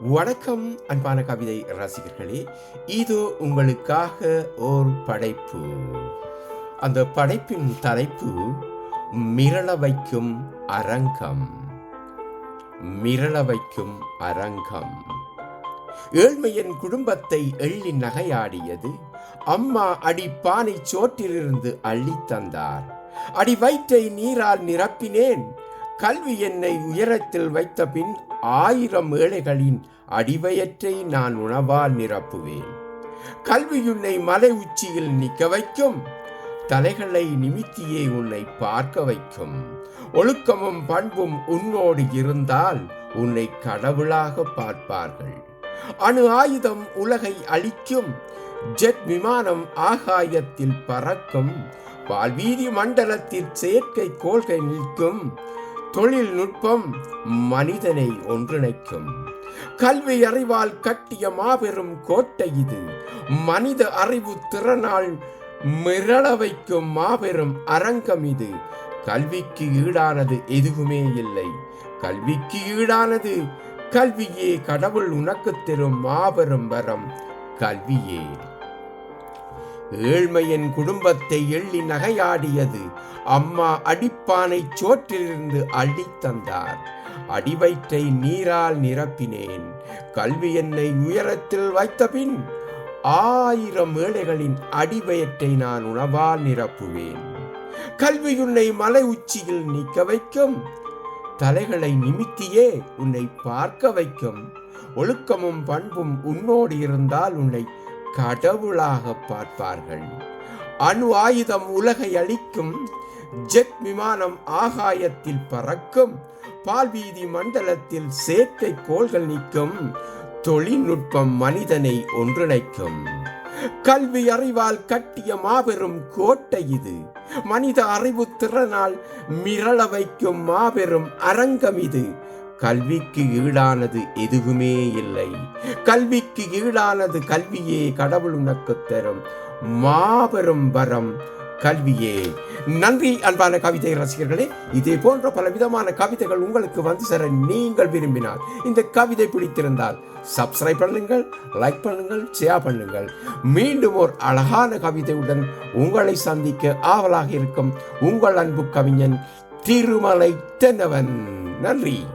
வணக்கம் அன்பான கவிதை ரசிகர்களே. இது உங்களுக்காக ஓர் படைப்பு. அந்த படைப்பின் தலைப்பு மிரள வைக்கும் அரங்கம். மிரள வைக்கும் அரங்கம். ஏழ்மையின் குடும்பத்தை எள்ளி நகையாடியது அம்மா அடி பானை சோற்றிலிருந்து அள்ளித் தந்தார். அடி வயிற்றை நீரால் நிரப்பினேன் கல்வி என்னை உயரத்தில் வைத்த பின் ஆயிரம் ஏழைகளின் அடிவயற்றை நான் உணவால் நிரப்புவேன். கல்வி உன்னை மலை உச்சியில் நிற்க வைக்கும். தலைகளை நிமித்தியே உன்னை பார்க்க வைக்கும். ஒழுக்கமும் பண்பும் உன்னோடு இருந்தால் உன்னை கடவுளாக பார்ப்பார்கள். அணு ஆயுதம் உலகை அழிக்கும். ஜெட் விமானம் ஆகாயத்தில் பறக்கும். பால்வீதி மண்டலத்தில் செயற்கை கோள்கள் நிற்கும். தொழில்நுட்பம் மனிதனை ஒன்றிணைக்கும். கல்வி அறிவால் கட்டிய மாபெரும் கோட்டை இது. மனித அறிவு திறனால் மிரள வைக்கும் மாபெரும் அரங்கம் இது. கல்விக்கு ஈடானது எதுவுமே இல்லை. கல்விக்கு ஈடானது கல்வியே கடவுள் உனக்கு தரும் மாபெரும் வரம். கல்வியே. ஏழ்மையின் குடும்பத்தை எள்ளி நகையாடியது அம்மா அடிப்பானை சோற்றிலிருந்து அள்ளி தந்தார். அடிவயிற்றை நீரால் நிரப்பினேன். கல்வி என்னை உயரத்தில் வைத்த பின் ஆயிரம் ஏழைகளின் அடிவயற்றை நான் உணவால் நிரப்புவேன். கல்வி உன்னை மலை உச்சியில் நிற்க வைக்கும். தலைகளை நிமித்தியே உன்னை பார்க்க வைக்கும். ஒழுக்கமும் பண்பும் உன்னோடு இருந்தால் உன்னை கடவுளாக பார்ப்பார்கள். அணு ஆயுதம் உலகை அழிக்கும் ஜெட் விமானம் ஆகாயத்தில் பறக்கும் பால்வீதி மண்டலத்தில் செயற்கை கோள்கள் நிற்கும் தொழில்நுட்பம் மனிதனை ஒன்றிணைக்கும். கல்வி அறிவால் கட்டிய மாபெரும் கோட்டை இது. மனித அறிவு திறனால் மிரள வைக்கும் மாபெரும் அரங்கம் இது. கல்விக்கு ஈடானது எதுவுமே இல்லை. கல்விக்கு ஈடானது கல்வியே கடவுள் உனக்கு தரும். மாபெரும் வரம் கல்வியே. நன்றி அன்பான கவிதை ரசிகர்களே. இதே போன்ற பல விதமான கவிதைகள் உங்களுக்கு வந்து சேர நீங்கள் விரும்பினால் இந்த கவிதை பிடித்திருந்தால் சப்ஸ்கிரைப் பண்ணுங்கள் லைக் பண்ணுங்கள் ஷேர் பண்ணுங்கள். மீண்டும் ஒரு அழகான கவிதையுடன் உங்களை சந்திக்க ஆவலாக இருக்கும் உங்கள் அன்பு கவிஞன் திருமலை தென்னவன். நன்றி.